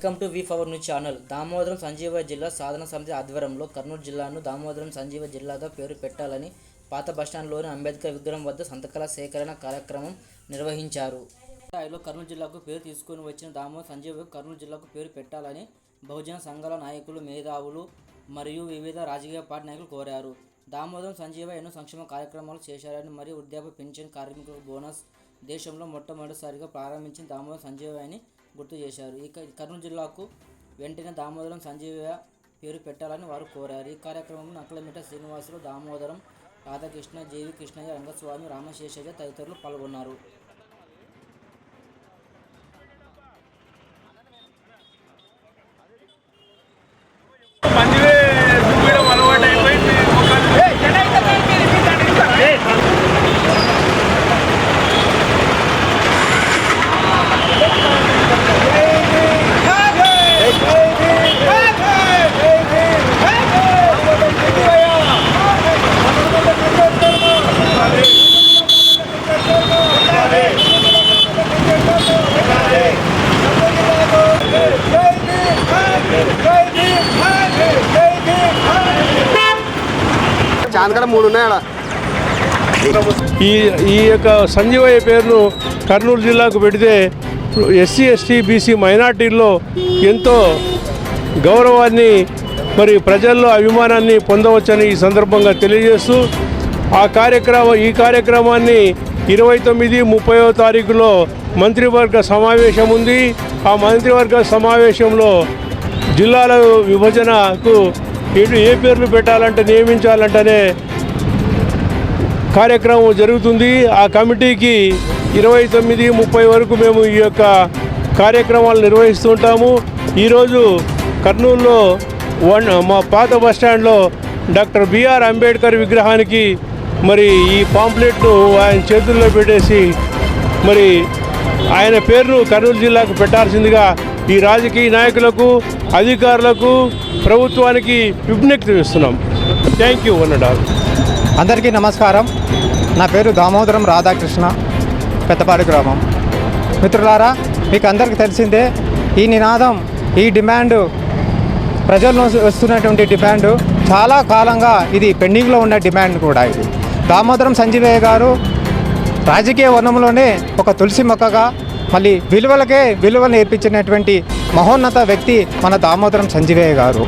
Welcome to V power news channel. Damodaram Sanjeeva జిల్లా సాధన సమితి ఆధ్వర్యంలో కర్నూలు జిల్లాను దామోదరం సంజీవ జిల్లాగా పేరు పెట్టాలని పాత బస్టాండ్లోని అంబేద్కర్ విగ్రహం వద్ద సంతకాల సేకరణ కార్యక్రమం నిర్వహించారు. స్థాయిలో కర్నూలు జిల్లాకు పేరు తీసుకొని వచ్చిన దామోదరం సంజీవ కర్నూలు జిల్లాకు పేరు పెట్టాలని బహుజన సంఘాల నాయకులు మేధావులు మరియు వివిధ రాజకీయ పార్టీ నాయకులు కోరారు. దామోదరం సంజీవ ఎన్నో సంక్షేమ కార్యక్రమాలు చేశారని మరియు వృద్ధాప్య పెన్షన్ కార్మికులకు బోనస్ దేశంలో మొట్టమొదటిసారిగా ప్రారంభించిన దామోదరం సంజీవ అని గుర్తు చేశారు. ఈ కర్నూలు జిల్లాకు వెంటనే దామోదరం సంజీవయ్య పేరు పెట్టాలని వారు కోరారు. ఈ కార్యక్రమంలో నక్కలమిట శ్రీనివాసులు దామోదరం రాధాకృష్ణ జీవి కృష్ణయ్య రంగస్వామి రామశేషయ్య తదితరులు పాల్గొన్నారు. చాందకడ మూడు ఉన్నాయి ఈ ఈ యొక్క సంజీవయ్య పేరును కర్నూలు జిల్లాకు పెడితే ఎస్సీ ఎస్టీ బీసీ మైనార్టీల్లో ఎంతో గౌరవాన్ని మరి ప్రజల్లో అభిమానాన్ని పొందవచ్చని ఈ సందర్భంగా తెలియజేస్తూ ఆ కార్యక్రమం ఈ కార్యక్రమాన్ని ఇరవై తొమ్మిది ముప్పైవ తారీఖులో మంత్రివర్గ సమావేశం ఉంది. ఆ మంత్రివర్గ సమావేశంలో జిల్లాల విభజనకు ఎటు ఏ పేర్లు పెట్టాలంటే నియమించాలంటేనే కార్యక్రమం జరుగుతుంది. ఆ కమిటీకి ఇరవై తొమ్మిది ముప్పై వరకు మేము ఈ యొక్క కార్యక్రమాలు నిర్వహిస్తుంటాము ఈరోజు కర్నూలులో వన్ మా పాత బస్టాండ్లో డాక్టర్ బిఆర్ అంబేద్కర్ విగ్రహానికి మరి ఈ పాంప్లెట్ను ఆయన చేతుల్లో పెట్టేసి మరి ఆయన పేరును కర్నూలు జిల్లాకు పెట్టాల్సిందిగా ఈ రాజకీయ నాయకులకు అధికారులకు ప్రభుత్వానికి విజ్ఞప్తి చేస్తున్నాం. థ్యాంక్ యూ వన్ అందరికీ నమస్కారం. నా పేరు దామోదరం రాధాకృష్ణ పెద్దపాడు గ్రామం. మిత్రులారా మీకు అందరికీ తెలిసిందే ఈ నినాదం ఈ డిమాండ్ ప్రజల్లో వస్తున్నటువంటి డిమాండ్ చాలా కాలంగా ఇది పెండింగ్లో ఉన్న డిమాండ్ కూడా ఇది. దామోదరం సంజీవయ్య గారు రాజకీయ వనంలోనే ఒక తులసి మొక్కగా మళ్ళీ విలువలకే విలువలు నేర్పించినటువంటి మహోన్నత వ్యక్తి మన దామోదరం సంజీవయ్య గారు.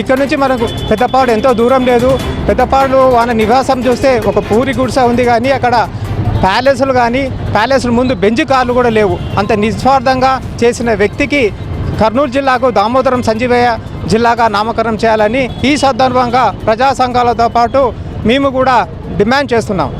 ఇక్కడ నుంచి మనకు పెద్దపాడు ఎంతో దూరం లేదు. పెద్దపాడు వాళ్ళ నివాసం చూస్తే ఒక పూరి గుడిస ఉంది కానీ అక్కడ ప్యాలెస్లు కానీ ప్యాలెస్ల ముందు బెంచ్ కార్లు కూడా లేవు. అంత నిస్వార్థంగా చేసిన వ్యక్తికి కర్నూలు జిల్లాకు దామోదరం సంజీవయ్య జిల్లాగా నామకరణం చేయాలని ఈ సందర్భంగా ప్రజా సంఘాలతో పాటు మేము కూడా డిమాండ్ చేస్తున్నాం.